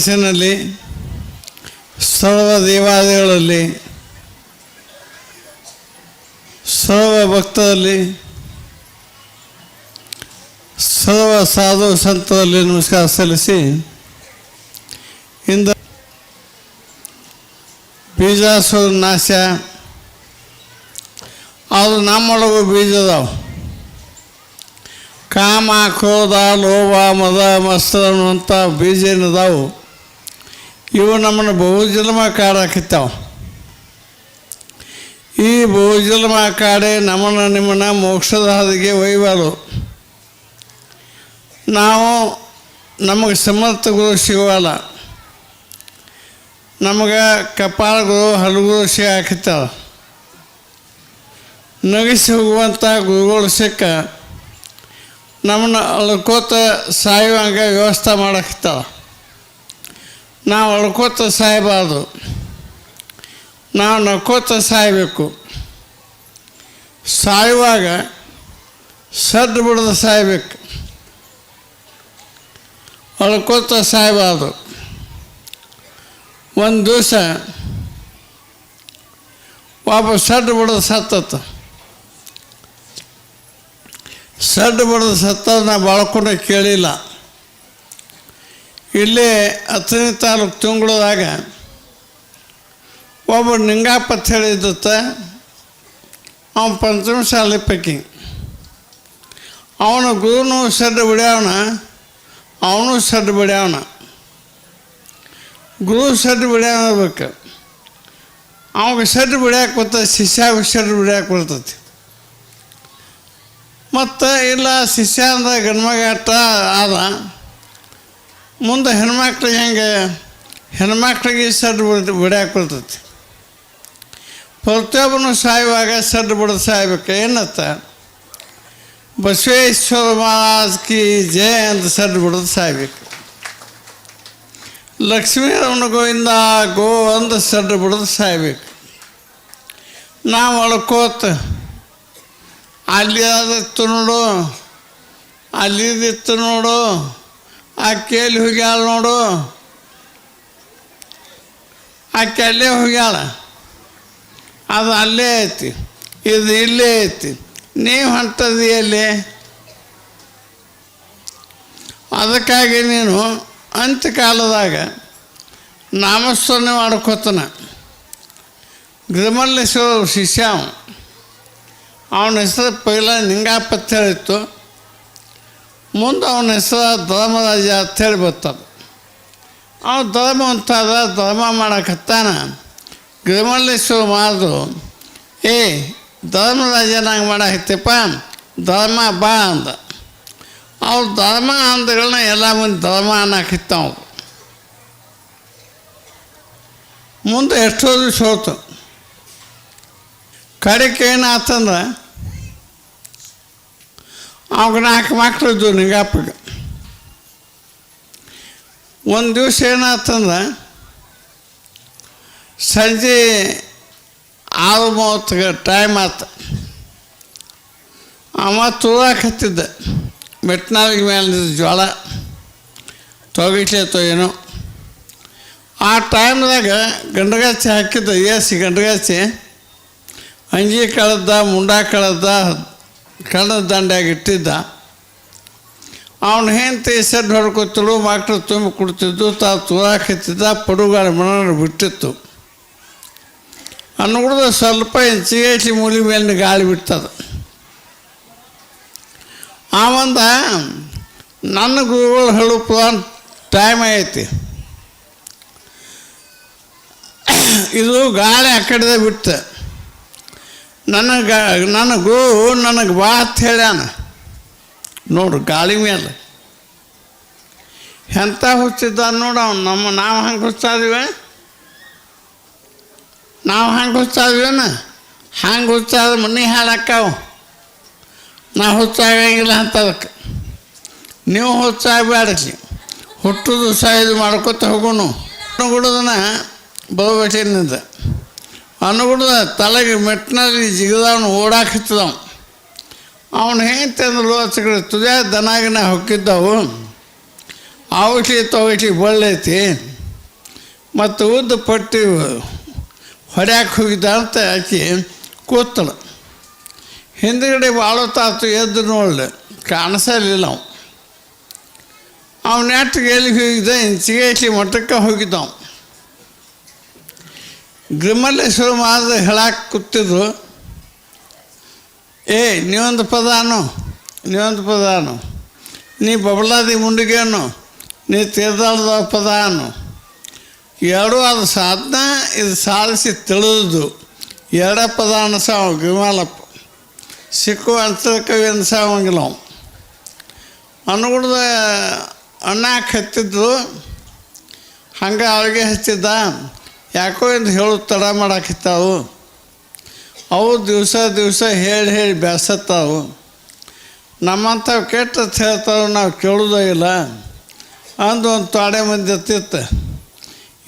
ಸದಸ್ಸಿನಲ್ಲಿ ಸರ್ವ ದೇವಾಲಯಗಳಲ್ಲಿ, ಸರ್ವ ಭಕ್ತರಲ್ಲಿ, ಸರ್ವ ಸಾಧು ಸಂತರಲ್ಲಿ ನಮಸ್ಕಾರ ಸಲ್ಲಿಸಿ, ಇಂದ ಬೀಜಾಸುರ ನಾಶ, ಅದು ನಮ್ಮೊಳಗೂ ಬೀಜ ಅದಾವ ಕಾಮ, ಕ್ರೋಧ, ಲೋಭ, ಮದ ಮಸ್ತ್ರ ಅನ್ನುವಂಥ ಬೀಜ ಏನದಾವು ಇವು ನಮ್ಮನ್ನು ಬಹುಜನ್ಮ ಕಾಡಾಕಿತ್ತಾವ ಈ ಬಹುಜನ್ಮ ಕಾಡೆ ನಮ್ಮನ್ನು ನಿಮ್ಮನ್ನು ಮೋಕ್ಷದ ಹಾದಿಗೆ ಒಯ್ಯಬಾರ್ದು. ನಾವು ನಮಗೆ ಸಮರ್ಥ ಗುರು ಸಿಗುವಲ್ಲ. ನಮಗೆ ಹಲವು ಹಲಗುರು ಸಿಗಾಕಿತ್ತಾವ ನಗಿಸಿ ಹೋಗುವಂಥ ಗುರುಗಳು ಸಿಕ್ಕ ನಮ್ಮನ್ನು ಅಳ್ಕೋತ ಸಾಯುವಂಗೆ ವ್ಯವಸ್ಥೆ ಮಾಡಕ್ಕಿತ್ತಾವ ನಾವು ಅಳ್ಕೋತ ಸಾಯಬಾರ್ದು. ನಾವು ನಕ್ಕೋತ ಸಾಯಬೇಕು. ಸಾಯುವಾಗ ಸದ್ದು ಬಿಡದು ಸಾಯಬೇಕು. ಅಳ್ಕೋತ ಸಾಯಬಾರ್ದು. ಒಂದು ದಿವಸ ಒಬ್ಬ ಸಡ್ಡು ಬಿಡೋದು ಸತ್ತತ್ತು. ಸಡ್ಡು ಬಿಡೋದು ಸತ್ತದ ನಾ ಬಾಳ್ಕೊಂಡು ಕೇಳಿಲ್ಲ. ಇಲ್ಲೇ ಹತ್ತನೇ ತಾಲೂಕು ತುಂಗಳದಾಗ ಒಬ್ಬ ನಿಂಗಾಪತ್ ಹೇಳಿದ್ದತ್ತ, ಅವನು ಪಂಚಮ ಶಾಲೆ ಪೈಕಿ. ಅವನ ಗುರುನು ಸಡ್ಡು ಬಿಡ್ಯಾವನ, ಅವನು ಸಡ್ಡು ಬಿಡ್ಯಾವನ. ಗುರು ಸಡ್ಡು ಬಿಡ್ಯಾವಬೇಕು ಅವಾಗ ಸಡ್ಡು ಬಿಡ್ಯಾಕೆ ಬರ್ತದೆ, ಶಿಷ್ಯಾಗ ಸಡ್ಡು ಬಿಡ್ಯಾಕೆ ಬರ್ತೈತಿ ಮತ್ತು ಇಲ್ಲ, ಶಿಷ್ಯ ಅಂದ್ರೆ ಗಂಡ್ಮಗ ಆದ. ಮುಂದೆ ಹೆಣ್ಮಕ್ಳಿಗೆ ಹೆಂಗೆ? ಹೆಣ್ಮಕ್ಳಿಗೆ ಸಡ್ಡು ಬಿಡ್ ಬಿಡ್ಯಾಕೆ ಬರ್ತೈತಿ ಪ್ರತಿಯೊಬ್ಬನು ಸಾಯುವಾಗ ಸಡ್ಡು ಬಿಡೋದು ಸಾಯ್ಬೇಕು. ಏನತ್ತ? ಬಸವೇಶ್ವರ ಮಹಾರಾಜ್ ಕಿ ಜಯ ಅಂತ ಸಡ್ಡು ಬಿಡೋದು ಸಾಯ್ಬೇಕು. ಲಕ್ಷ್ಮೀರಮಣ ಗೋವಿಂದ ಗೋ ಅಂತ ಸಡ್ಡು ಬಿಡೋದು ಸಾಯ್ಬೇಕು. ನಾವು ಅಳ್ಕೋತ, ಅಲ್ಲಿ ಅದಿತ್ತು ನೋಡು ಅಲ್ಲಿದಿತ್ತು ನೋಡು. ಆ ಕೇಳಿ ಹೋಗ್ಯಾಳ ನೋಡು. ಆ ಅಲ್ಲೇ ಹೋಗ್ಯಾಳ. ಅದು ಅಲ್ಲೇ ಐತಿ. ಇದು ಇಲ್ಲೇ ಐತಿ. ನೀವು ಹೊಂಟದಿ ಎಲ್ಲಿ? ಅದಕ್ಕಾಗಿ ನೀನು ಅಂತ್ಯಕಾಲದಾಗ ನಾಮಸ್ಮರಣೆ ಮಾಡ್ಕೋತಾನ. ಮಾಡ್ಕೊತನ ಶಿಷ್ಯ ಅವ. ಅವನ ಹೆಸರು ಪೈಲ ನಿಂಗಾಪತ್ತೆ ಹೇಳಿತ್ತು ಮುಂದೆ ಅವನ ಹೆಸರು ಧರ್ಮರಾಜ ಅಂತ ಹೇಳಿ ಬರ್ತದೆ. ಅವನು ಧರ್ಮ ಅಂತಾದ ಧರ್ಮ ಮಾಡಕತ್ತಾನ. ಗಿರಿಮಲ್ಲೇಶ್ವರ ಮಾಡಿದ್ರು ಏ ಧರ್ಮರಾಜ ನಂಗೆ ಮಾಡಾಕತ್ತಪ್ಪ, ಧರ್ಮ ಬಾ ಅಂದ. ಅವ್ರು ಧರ್ಮ ಅಂದಗಳನ್ನ ಎಲ್ಲ ಮುಂದೆ ಧರ್ಮ ಅನ್ನಕಿತ್ತಾವ. ಮುಂದೆ ಎಷ್ಟೋ ದಿವಸ ಹೋತು. ಕಡೆಗೆ ಏನಾತಂದ್ರೆ ಅವಾಗ ನಾಲ್ಕು ಮಕ್ಳು ಇದ್ವು ನಿಂಗಪ್ಪಗೆ ಒಂದು ದಿವಸ ಏನಾಯ್ತಂದ್ರೆ ಸಂಜೆ ಆರು ಮೂವತ್ತಿಗೆ ಟೈಮ್ ಆತು. ಅವ ತುಳಾಕತ್ತಿದ್ದ ಮೆಟ್ನಾಳಿಗೆ ಮೇಲೆ ಜ್ವಾಳ. ತೊಗಿಟ್ಲೇತೋ ಏನೋ. ಆ ಟೈಮ್ದಾಗ ಗಂಡಗಾಚಿ ಹಾಕಿದ್ದ, ಏಸಿ ಗಂಡಗಾಚಿ ಅಂಗಿ ಕಳೆದ, ಮುಂಡ ಕಳೆದ ಕಳ್ಳದ ದಂಡ್ಯಾಗ ಇಟ್ಟಿದ್ದ. ಅವನು ಹೆಂಡತಿ ಸೆಡ್ ಹೊಡ್ಕೊತಿಳು ಮಕ್ಕಳು ತುಂಬಿ ಕೊಡ್ತಿದ್ದು ತಾ ತುಳಾಕತ್ತಿದ್ದ ಪಡುಗಾರ ಮನ ಬಿಟ್ಟಿತ್ತು. ಅನ್ನಗುಡ್ದ ಸ್ವಲ್ಪ ಹೆಚ್ಚಿಗೆ ಮೂಲಿ ಮೇಲೆ ಗಾಳಿ ಬಿಡ್ತದ. ಆವಂದ ನನ್ನ ಗುರುಗಳು ಹೇಳು ಪ್ಲಾನ್ ಟೈಮ್ ಐತಿ. ಇದು ಗಾಳಿ ಆ ಕಡೆದೇ ನನಗೆ, ನನಗೂ, ನನಗೆ ಬಾ ಅಂತ ಹೇಳ್ಯಾನ. ನೋಡು, ಗಾಳಿ ಮೇಲೆ. ಎಂಥ ಹುಚ್ಚಿದ್ದ ನೋಡು ಅವ್ನು, ನಮ್ಮ, ನಾವು ಹಂಗೆ ಹುಚ್ಚಾದಿವೆ? ನಾವು ಹಂಗೆ ಹುಚ್ಚಾದ್ವೇನ? ಹಂಗೆ ಹುಚ್ಚಾದ ಮನೆ ಹಾಳಾಕ್ಕಾವು. ನಾ ಹುಚ್ಚಾಗಂಗಿಲ್ಲ ಅಂತ ಅದಕ್ಕೆ ನೀವು ಹುಚ್ಚಾಗಬೇಡ್ರಿ ಹುಟ್ಟುದು ಸಾಯ್ದು ಮಾಡ್ಕೊತ ಹೋಗೋನು. ಅನುಗುಡದನ ಬಹುಬೇಟಿನಿಂದ ಅನುಗುಡದ ತಲೆಗೆ ಮೆಟ್ಟಿನಲ್ಲಿ ಜಿಗದವನು ಓಡಾಕತ್ತದವ ಅವನು ಹೆಂಗೆ ತಂದ್ರು ತುದೇ ದನಾಗಿನ ಹೊಕ್ಕಿದ್ದವು. ಔಷಧಿ ತೊಗಟಿ ಬಳ್ಳೈತಿ. ಮತ್ತು ಉದ್ದ ಪಟ್ಟಿ ಹೊಡ್ಯಾಕೆ ಹೋಗಿದ್ದ ಅಂತ ಆಕೆ ಕೂತಳು. ಹಿಂದ್ಗಡೆ ಭಾಳ ತಾತು ಎದ್ದು ನೋಡಲೆ ಕಾಣಿಸಲಿಲ್ಲ ಅವನು. ನೆಟ್ಟಿಗೆ ಎಲ್ಲಿಗೆ ಹೋಗಿದ್ದ? ಇಂಚಿಗೆ ಮಠಕ್ಕೆ ಹೋಗಿದ್ದ ಅವ ಗ್ರಿಮಲ್ಲೇಶ್ವರ ಮಾದ ಹೇಳಕ್ಕೆ ಕೂತಿದ್ರು, ಏ, ನೀವೊಂದು ಪದಾನು ನೀವೊಂದು ಪದಾನು ನೀ ಬಬಲಾದಿ ಮುಂಡಿಗೇನು, ನೀ ತೀರ್ದಾಳದ ಪದಾನು ಎರಡೂ ಅದು ಸಾಧನ ಇದು ಸಾಧಿಸಿ ತಿಳಿದು ಎರಡ ಪದ ಅನ್ನಿಸ ಗ್ರಿಮಾಲಪ್ಪ ಸಿಕ್ಕು ಅಂತ ಕವಿ ಅನ್ಸಾವಂಗಿಲ್ಲ ಅವ ಅನುಗುಣದ ಅಣ್ಣ ಹತ್ತಿದ್ದು ಹಂಗೆ ಅವಳಿಗೆ ಹಚ್ಚಿದ್ದ? ಯಾಕೋ ಎಂದು ಹೇಳು, ತಡ ಮಾಡಾಕಿತ್ತಾವು. ಅವು ದಿವಸ ದಿವಸ ಹೇಳಿ ಹೇಳಿ ಬೇಸತ್ತಾವು ನಮ್ಮಂಥವು ಕೆಟ್ಟದ್ದು ಹೇಳ್ತಾವೆ ನಾವು ಕೇಳೋದೇ ಇಲ್ಲ. ಅಂದು ಒಂದು ತಾಡೆ ಮಂದಿ ಎತ್ತಿತ್ತು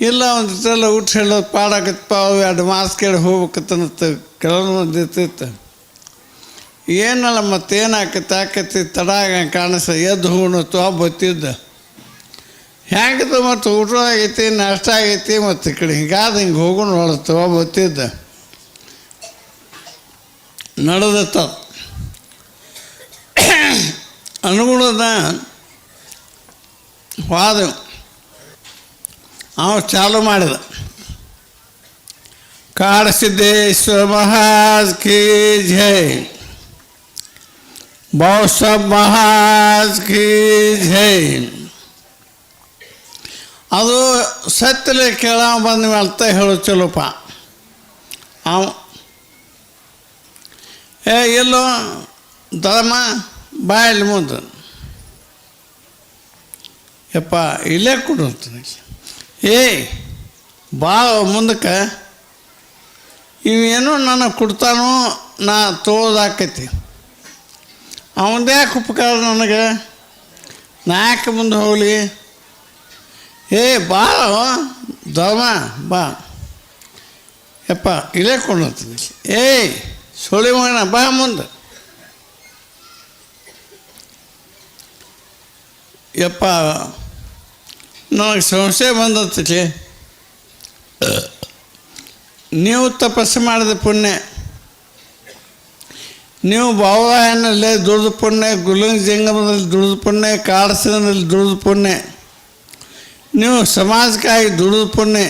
ಇಲ್ಲ ಒಂದು ಇಷ್ಟೆಲ್ಲ ಊಟ ಹೇಳೋದು ಪಾಡಾಕತ್ತಪ್ಪ ಅವು ಎರಡು ಮಾಸ್ ಕೇಳಿ ಹೋಗ್ಬೇಕತ್ತನತ್ತ ಕೆಲವೊಂದು ಮಂದಿ ಎತ್ತಿತ್ತು ಏನಲ್ಲ ಮತ್ತೇನು ಆಕತಿ ತಡ ಆಗ ಕಾಣಿಸ ಎದ್ದು ಹೋಗೋಣ ತೋ ಬತ್ತಿದ್ದ. ಹೆಂಗದ ಮತ್ತು ಊಟ ಆಗೈತಿ, ನಾಷ್ಟ ಆಗೈತಿ ಮತ್ತು ಈ ಕಡೆ ಹಿಂಗಾದ ಹಿಂಗೆ ಹೋಗೋಣ ನೋಡ ಗೊತ್ತಿದ್ದ ನಡೆದತ್ತ. ಅನುಗುಣದ ವಾದ ಅವ ಚಾಲು ಮಾಡಿದ. ಕಾಡಸಿದ್ದೇಶ್ವರ ಮಹಾಜ್ ಕಿ ಜೈ. ಬೌಸಬ್ ಮಹಾಜ್ ಕಿ ಜೈ. ಅದು ಸತ್ತಲೆ ಕೇಳ ಬಂದ ಅಂತ ಹೇಳು ಚಲೋಪ. ಅವ ಏ, ಎಲ್ಲೋ ಧರ್ಮ, ಬಾಯಲ್ಲಿ ಮುಂದೆ. ಯಪ್ಪ, ಇಲ್ಲೇ ಕೊಡು ಏಯ್ ಬಾ ಮುಂದಕ್ಕೆ. ಇವೇನೋ ನನಗೆ ಕೊಡ್ತಾನೋ, ನಾ ತೋದಾಕೈತಿ ಅವಂದೇ ಯಾಕೆ ಉಪಕಾರ ನನಗೆ? ನಾ ಯಾಕೆ ಮುಂದೆ ಹೋಗಲಿ? ಏ, ಬಾ ಧರ್ಮ, ಬಾ. ಯಪ್ಪ, ಇಲ್ಲೇ ಕೊಂಡು ಅಂತಾನೆ ಏಯ್ ಸೊಳಿ ಮಗನ, ಬಾ ಮುಂದೆ. ಯಪ್ಪ, ನನಗೆ ಸಂಶಯ ಬಂದತ್ತೈತಿ ನೀವು ತಪಸ್ಸು ಮಾಡಿದ ಪುಣ್ಯ. ನೀವು ಭಾವನಲ್ಲೇ ದುಡಿದ ಪುಣ್ಯ, ಗುಲಂಗ್ ಜಂಗಮದಲ್ಲಿ ದುಡಿದ ಪುಣ್ಯ ಕಾಡಸಿನಲ್ಲಿ ದುಡಿದ ಪುಣ್ಯ. ನೀವು ಸಮಾಜಕ್ಕಾಗಿ ದುಡಿದ ಪುಣ್ಯ.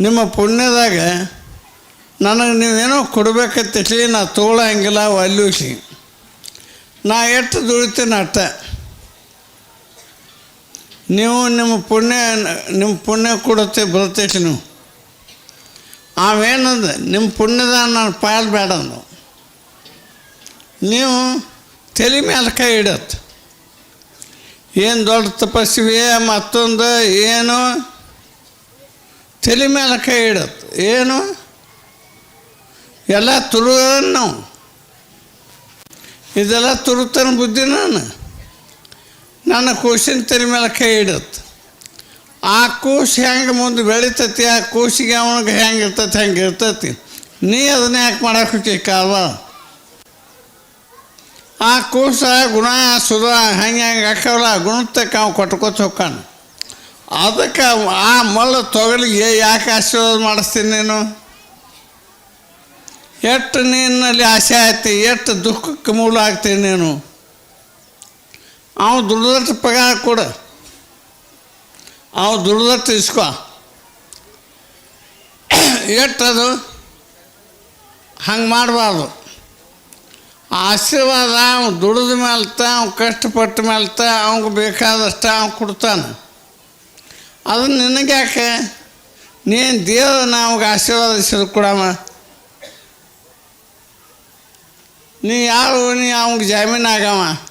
ನಿಮ್ಮ ಪುಣ್ಯದಾಗ ನನಗೆ ನೀವೇನೋ ಕೊಡಬೇಕಂತಿಟ್ಲಿ ನಾ ತೊಗೊಳಂಗಿಲ್ಲ ಒಲ್ಲೂಸಿ ನಾ ಎಷ್ಟು ದುಡಿತೀನಿ ಅಟ್ಟ ನೀವು ನಿಮ್ಮ ಪುಣ್ಯ ನಿಮ್ಮ ಪುಣ್ಯ ಕೊಡುತ್ತೆ, ಬರ್ತೈತಿ ನೀವು. ಅವೇನಂದ ನಿಮ್ಮ ಪುಣ್ಯದ ನಾನು ಪಾಯಲ್ ಬೇಡ ನೀವು ತಲೆ ಮೇಲೆ ಕೈ ಇಡತ್ತೆ ಏನು ದೊಡ್ಡ ತಪಸ್ವಿ ಮತ್ತೊಂದು ಏನು? ತಲೆ ಮೇಲೆ ಕೈ ಇಡತ್ತೆ ಏನು? ಎಲ್ಲ ತುರು ನಾವು. ಇದೆಲ್ಲ ತುರುತನ ಬುದ್ಧಿ ನಾನು. ನನ್ನ ಕೂಸಿನ ತಲೆ ಮೇಲೆ ಕೈ ಇಡತ್ತೆ ಆ ಕೂಸು ಹೆಂಗೆ ಮುಂದೆ ಬೆಳಿತೈತಿ, ಆ ಕೂಸಿಗೆ ಅವನಿಗೆ ಹೆಂಗೆ ಇರ್ತೈತಿ ಹೆಂಗೆ ಇರ್ತೈತಿ. ನೀ ಅದನ್ನ ಯಾಕೆ ಮಾಡೋಕೆ ಕಾಲ್ವ ಆ ಕೂಸ ಗುಣ ಸುಧ ಹಂಗೆ ಹಂಗೆ ಹಾಕವಲ್ಲ ಗುಣತಕ್ಕ ಅವ ಕೊಟ್ಕೋತ ಹೋಗ್ಕಾನ. ಅದಕ್ಕೆ ಆ ಮಳ್ಳ ತೊಗಲಿಗೆ ಯಾಕೆ ಆಶೀರ್ವಾದ ಮಾಡಿಸ್ತೀನಿ ನೀನು? ಎಷ್ಟು ನಿನ್ನಲ್ಲಿ ಆಸೆ ಆಯ್ತು ಎಷ್ಟು ದುಃಖಕ್ಕೆ ಮೂಲ ಆಗ್ತೀನಿ ನೀನು? ಅವನು ದುಡ್ದಷ್ಟು ಪಗಾರ ಕೊಡು. ಅವ ದುಡ್ದಷ್ಟು ಇಸ್ಕೊ. ಎಷ್ಟದು ಹಂಗೆ ಮಾಡಬಾರ್ದು. ಆಶೀರ್ವಾದ ಅವ್ನು ದುಡಿದ ಮೇಲ್ತ ಅವ್ನು ಕಷ್ಟಪಟ್ಟ ಮೇಲ್ತ ಅವ್ನಿಗೆ ಬೇಕಾದಷ್ಟು ಅವ್ನು ಕೊಡ್ತಾನೆ. ಅದು ನಿನಗೆ ಯಾಕೆ? ನೀನು ನಮ್ಗೆ ಆಶೀರ್ವಾದ ಹೆಸರು ಕೊಡಮ್ಮ ನೀ ಯಾರು? ನೀ ಅವ್ನಿಗೆ ಜಾಮೀನು ಆಗವ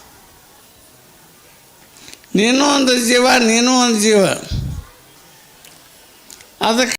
ನೀನು ಒಂದು ಜೀವ, ನೀನು ಒಂದು ಜೀವ. ಅದಕ್ಕೆ